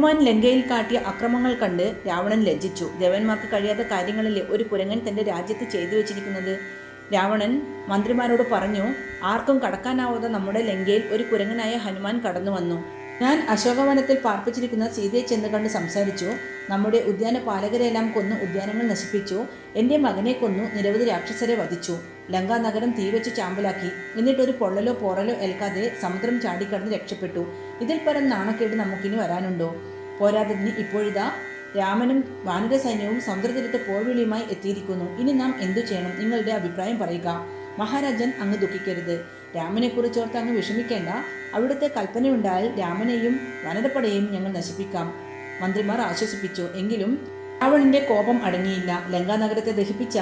ഹനുമാൻ ലങ്കയിൽ കാട്ടിയ അക്രമങ്ങൾ കണ്ട് രാവണൻ ലജ്ജിച്ചു. ദേവന്മാർക്ക് കഴിയാത്ത കാര്യങ്ങളിൽ ഒരു കുരങ്ങൻ തന്റെ രാജ്യത്ത് ചെയ്തു വെച്ചിരിക്കുന്നത്? രാവണൻ മന്ത്രിമാരോട് പറഞ്ഞു ആർക്കും കടക്കാനാവാതെ നമ്മുടെ ലങ്കയിൽ ഒരു കുരങ്ങനായ ഹനുമാൻ കടന്നു വന്നു ഞാൻ അശോകവനത്തിൽ പാർപ്പിച്ചിരിക്കുന്ന സീതയെ ചെന്ന് കണ്ട് സംസാരിച്ചു. നമ്മുടെ ഉദ്യാന പാലകരെല്ലാം കൊന്നു ഉദ്യാനങ്ങൾ നശിപ്പിച്ചു. എന്റെ മകനെ കൊന്നു നിരവധി രാക്ഷസരെ വധിച്ചു. ലങ്കാ നഗരം തീവച്ച് ചാമ്പലാക്കി. എന്നിട്ടൊരു പൊള്ളലോ പോറലോ ഏൽക്കാതെ സമുദ്രം ചാടിക്കടന്ന് രക്ഷപ്പെട്ടു. ഇതിൽ പരം നാണക്കേട് നമുക്കിനി വരാനുണ്ടോ? പോരാത്തതിന് ഇപ്പോഴിതാ രാമനും വാനര സൈന്യവും സമുദ്രതീരത്ത് പോർവിളിയുമായി എത്തിയിരിക്കുന്നു. ഇനി നാം എന്തു ചെയ്യണം? നിങ്ങളുടെ അഭിപ്രായം പറയുക. മഹാരാജൻ അങ്ങ് ദുഃഖിക്കരുത്. രാമനെക്കുറിച്ചോർത്ത് അങ്ങ് വിഷമിക്കേണ്ട. അവിടുത്തെ കൽപ്പനയുണ്ടായാൽ രാമനെയും വനരപ്പടയെയും ഞങ്ങൾ നശിപ്പിക്കാം. മന്ത്രിമാർ ആശ്വസിപ്പിച്ചു. എങ്കിലും രാവണന്റെ കോപം അടങ്ങിയില്ല. ലങ്കാനഗരത്തെ ദഹിപ്പിച്ച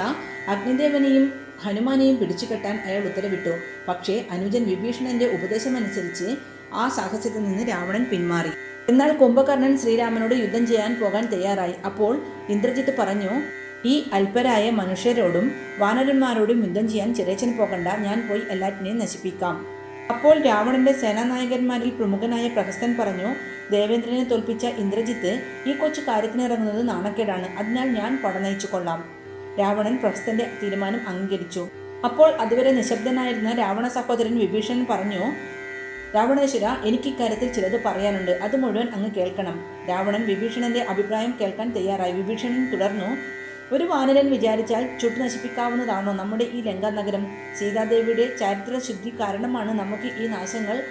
അഗ്നിദേവനെയും ഹനുമാനെയും പിടിച്ചു കെട്ടാൻ അയാൾ ഉത്തരവിട്ടു. പക്ഷേ അനുജൻ വിഭീഷണന്റെ ഉപദേശമനുസരിച്ച് ആ സാഹസത്തിൽ നിന്ന് രാവണൻ പിന്മാറി. എന്നാൽ കുംഭകർണൻ ശ്രീരാമനോട് യുദ്ധം ചെയ്യാൻ പോകാൻ തയ്യാറായി. അപ്പോൾ ഇന്ദ്രജിത്ത് പറഞ്ഞു ഈ അല്പരായ മനുഷ്യരോടും വാനരന്മാരോടും യുദ്ധം ചെയ്യാൻ ചെറിയച്ചൻ പോകണ്ട. ഞാൻ പോയി എല്ലാറ്റിനെയും നശിപ്പിക്കാം. അപ്പോൾ രാവണന്റെ സേനാനായകന്മാരിൽ പ്രമുഖനായ പ്രഹസ്തൻ പറഞ്ഞു ദേവേന്ദ്രനെ തോൽപ്പിച്ച ഇന്ദ്രജിത്ത് ഈ കൊച്ചു കാര്യത്തിനിറങ്ങുന്നത് നാണക്കേടാണ്. അതിനാൽ ഞാൻ പടനയിച്ചു കൊള്ളാം രാവണൻ പ്രഹസ്തന്റെ തീരുമാനം അംഗീകരിച്ചു. അപ്പോൾ അതുവരെ നിശബ്ദനായിരുന്ന രാവണ സഹോദരൻ വിഭീഷണൻ പറഞ്ഞു രാവണേശ്വര എനിക്ക് ഇക്കാര്യത്തിൽ ചിലത് പറയാനുണ്ട്. അത് മുഴുവൻ അങ്ങ് കേൾക്കണം. രാവണൻ വിഭീഷണന്റെ അഭിപ്രായം കേൾക്കാൻ തയ്യാറായി. വിഭീഷണൻ തുടർന്നു ഒരു വാനരൻ വിചാരിച്ചാൽ ചുട്ടു നശിപ്പിക്കാവുന്നതാണോ നമ്മുടെ ഈ ലങ്കാ നഗരം സീതാദേവിയുടെ ചരിത്ര ശുദ്ധി കാരണമാണ് നമുക്ക് ഈ നാശങ്ങൾ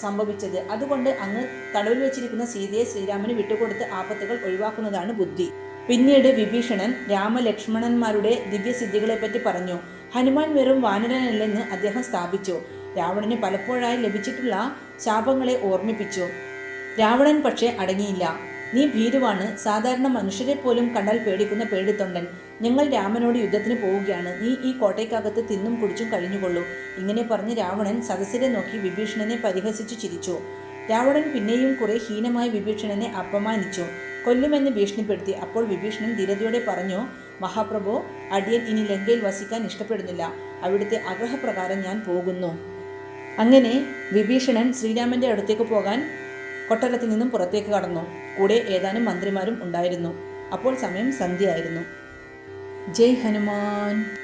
സംഭവിച്ചത്. അതുകൊണ്ട് അങ്ങ് തടവിൽ വെച്ചിരിക്കുന്ന സീതയെ ശ്രീരാമന് വിട്ടുകൊടുത്ത് ആപത്തുകൾ ഒഴിവാക്കുന്നതാണ് ബുദ്ധി. പിന്നീട് വിഭീഷണൻ രാമലക്ഷ്മണന്മാരുടെ ദിവ്യസിദ്ധികളെപ്പറ്റി പറഞ്ഞു. ഹനുമാൻ വെറും വാനരനല്ലെന്ന് അദ്ദേഹം സ്ഥാപിച്ചു. രാവണന് പലപ്പോഴായി ലഭിച്ചിട്ടുള്ള ശാപങ്ങളെ ഓർമ്മിപ്പിച്ചു. രാവണൻ പക്ഷേ അടങ്ങിയില്ല. നീ ഭീരുവാണ്. സാധാരണ മനുഷ്യരെ പോലും കണ്ടാൽ പേടിക്കുന്ന പേടിത്തൊണ്ടൻ. ഞങ്ങൾ രാമനോട് യുദ്ധത്തിന് പോവുകയാണ്. നീ ഈ കോട്ടയ്ക്കകത്ത് തിന്നും കുടിച്ചും കഴിഞ്ഞുകൊള്ളൂ. ഇങ്ങനെ പറഞ്ഞ് രാവണൻ സദസ്സിനെ നോക്കി വിഭീഷണനെ പരിഹസിച്ചു ചിരിച്ചു. രാവണൻ പിന്നെയും കുറെ ഹീനമായി വിഭീഷണനെ അപമാനിച്ചു. കൊല്ലുമെന്ന് ഭീഷണിപ്പെടുത്തി. അപ്പോൾ വിഭീഷണൻ ധീരതയോടെ പറഞ്ഞു മഹാപ്രഭു അടിയൻ ഇനി ലങ്കയിൽ വസിക്കാൻ ഇഷ്ടപ്പെടുന്നില്ല. അവിടുത്തെ ആഗ്രഹപ്രകാരം ഞാൻ പോകുന്നു. അങ്ങനെ വിഭീഷണൻ ശ്രീരാമന്റെ അടുത്തേക്ക് പോകാൻ കൊട്ടാരത്തിൽ നിന്നും പുറത്തേക്ക് കടന്നു. കൂടെ ഏതാനും മന്ത്രിമാരും ഉണ്ടായിരുന്നു. അപ്പോൾ സമയം സന്ധ്യയായിരുന്നു. ജയ് ഹനുമാൻ.